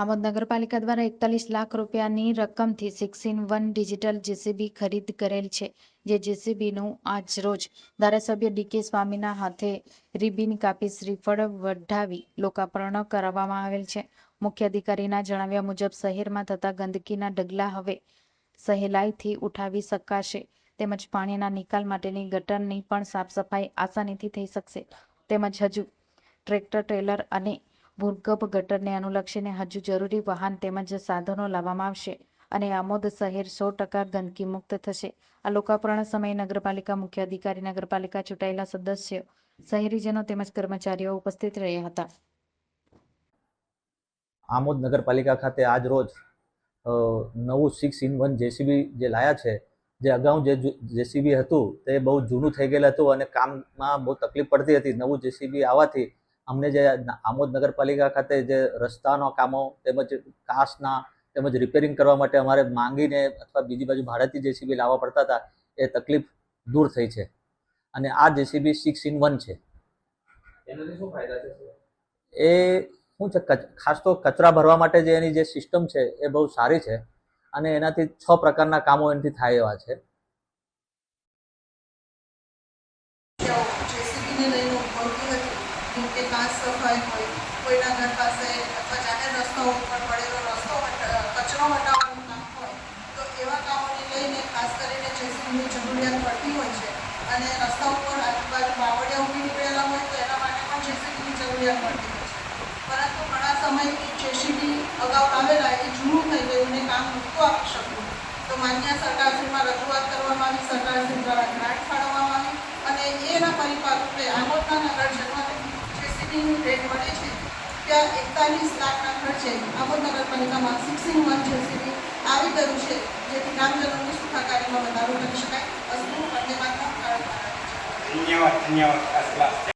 આમોદ નગરપાલિકા દ્વારા એકતાલીસ લાખ રૂપિયાની રકમથી six in one digital JCB ખરીદ કરેલ છે, જે જેસીબીનું આજ રોજ ધારાસભ્ય ડીકે સ્વામીના હાથે રિબિન કાપી શ્રીફળ વઢાવી લોકાર્પણ કરાવવામાં આવેલ છે. મુખ્ય અધિકારીના જણાવ્યા મુજબ, શહેરમાં થતા ગંદકીના ઢગલા હવે સહેલાઈથી ઉઠાવી શકાશે. તેમજ પાણીના નિકાલ માટેની ગટરની પણ સાફ સફાઈ આસાનીથી થઈ શકશે. તેમજ હજુ ટ્રેક્ટર, ટ્રેલર અને ભૂગર્ભ ગટરને અનુલક્ષીને હજુ જરૂરી વાહન તેમજ સાધનો લાવવામાં આવશે અને આમોદ શહેર સો ટકા ગંદકી મુક્ત થશે. આ લોકાર્પણ સમયે નગરપાલિકા મુખ્ય અધિકારી, નગરપાલિકા ચૂંટાયેલા સદસ્યો, શહેરીજનો તેમજ કર્મચારીઓ ઉપસ્થિત રહ્યા હતા. આમોદ નગરપાલિકા ખાતે આજ રોજ નવું સિક્સ ઇન વન જેસીબી જે લાયા છે, જે અગાઉ જે જેસીબી હતું, તે બહુ જૂનું થઈ ગયેલું હતું અને કામમાં બહુ તકલીફ પડતી હતી. નવું જેસીબી આવવાથી અમને જે આમોદ નગરપાલિકા ખાતે જે રસ્તાના કામો તેમજ કાચના તેમજ રિપેરિંગ કરવા માટે અમારે માંગીને અથવા બીજી બાજુ ભાડેથી જેસીબી લાવવા પડતા હતા એ તકલીફ દૂર થઈ છે. અને આ જેસીબી સિક્સ ઇન વન છે. એનાથી શું ફાયદા છે એ શું છે કચ- ખાસ તો કચરા ભરવા માટે જે એની જે સિસ્ટમ છે એ બહુ સારી છે. અને એનાથી છ પ્રકારના કામો એનાથી થાય એવા છે. જેસીબીને લઈને ઉદ્ભવતી કે કાચ સફાઈ હોય, કોઈના ઘર પાસે અથવા જાહેર રસ્તાઓ ઉપર પડેલો રસ્તો કચરો હટાવવાનું કામ હોય, તો એવા કામોને લઈને ખાસ કરીને જેસીબીની જરૂરિયાત પડતી હોય છે અને રસ્તા ઉપર આજુબાજુ બાવળિયા ઊભી નીકળેલા હોય, તો એના માટે પણ જેસીબીની જરૂરિયાત પડતી હોય છે. પરંતુ ઘણા સમયથી જેસીબી અગાઉ આવેલા એ જૂનું થઈ ગયું અને કામ નહોતું આપી શકતું તો માન્ય સરકારશ્રીમાં રજૂઆત કરવામાં આવી સરકારશ્રી દ્વારા ગ્રાન્ટ ફાળવવામાં આવી અને એના પરિપાક રૂપે આમોદના નગરજનોને જેસીબીની ભેટ મળે છે. ત્યાં એકતાલીસ લાખના ખર્ચે આમોદ નગરપાલિકામાં સિક્સિંગ વન જેસીબી આવી ગયું છે. જેથી ગ્રામજનોની સુખાકારીમાં વધારો કરી શકાય. અસલું વંદે માતા ધન્યવાદ ધન્યવાદ.